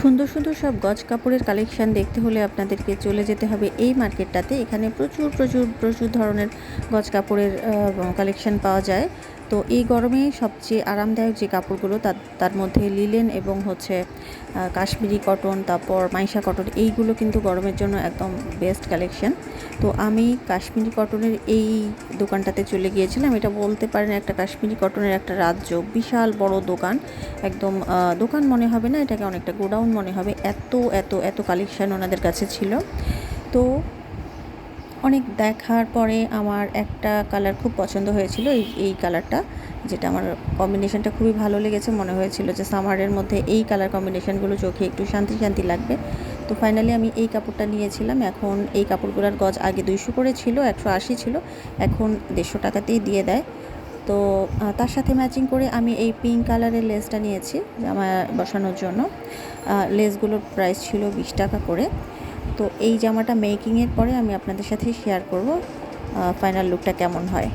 সুন্দর সুন্দর সব গজ কাপড়ের কালেকশন দেখতে হলে আপনাদেরকে চলে যেতে হবে এই মার্কেটটাতে এখানে প্রচুর প্রচুর প্রচুর ধরনের গজ কাপড়ের কালেকশন পাওয়া যায়। তো এই গরমে সবচেয়ে আরামদায়ক যে কাপড়গুলো তার তার মধ্যে লিলেন এবং হচ্ছে কাশ্মীরি কটন, তারপর মাইশা কটন, এইগুলো কিন্তু গরমের জন্য একদম বেস্ট কালেকশন তো আমি কাশ্মীরি কটনের এই দোকানটাতে চলে গিয়েছিলাম। এটা বলতে পারেন একটা কাশ্মীরি কটনের একটা রাজ্য, বিশাল বড় দোকান। একদম দোকান মনে হবে না, এটাকে অনেকটা গোডাউন মনে হবে। এত এত এত কালেকশন ওনাদের কাছে ছিল। তো অনেক দেখার পরে আমার একটা কালার খুব পছন্দ হয়েছিল, এই এই কালারটা যেটা আমার কম্বিনেশনটা খুবই ভালো লেগেছে। মনে হয়েছিল যে সামারের মধ্যে এই কালার কম্বিনেশানগুলো চোখে একটু শান্তি শান্তি লাগবে। তো ফাইনালি আমি এই কাপড়টা নিয়েছিলাম। এখন এই কাপড়গুলোর গজ আগে দুইশো করে ছিল, একশো আশি ছিল। এখন দেড়শো টাকাতেই দিয়ে দেয়। তো তার সাথে ম্যাচিং করে আমি এই পিঙ্ক কালারের লেসটা নিয়েছি জামা বসানোর জন্য। লেসগুলোর প্রাইস ছিল বিশ টাকা করে। তো এই জামাটা মেকিংয়ের পরে আমি আপনাদের সাথে শেয়ার করব ফাইনাল লুকটা কেমন হয়।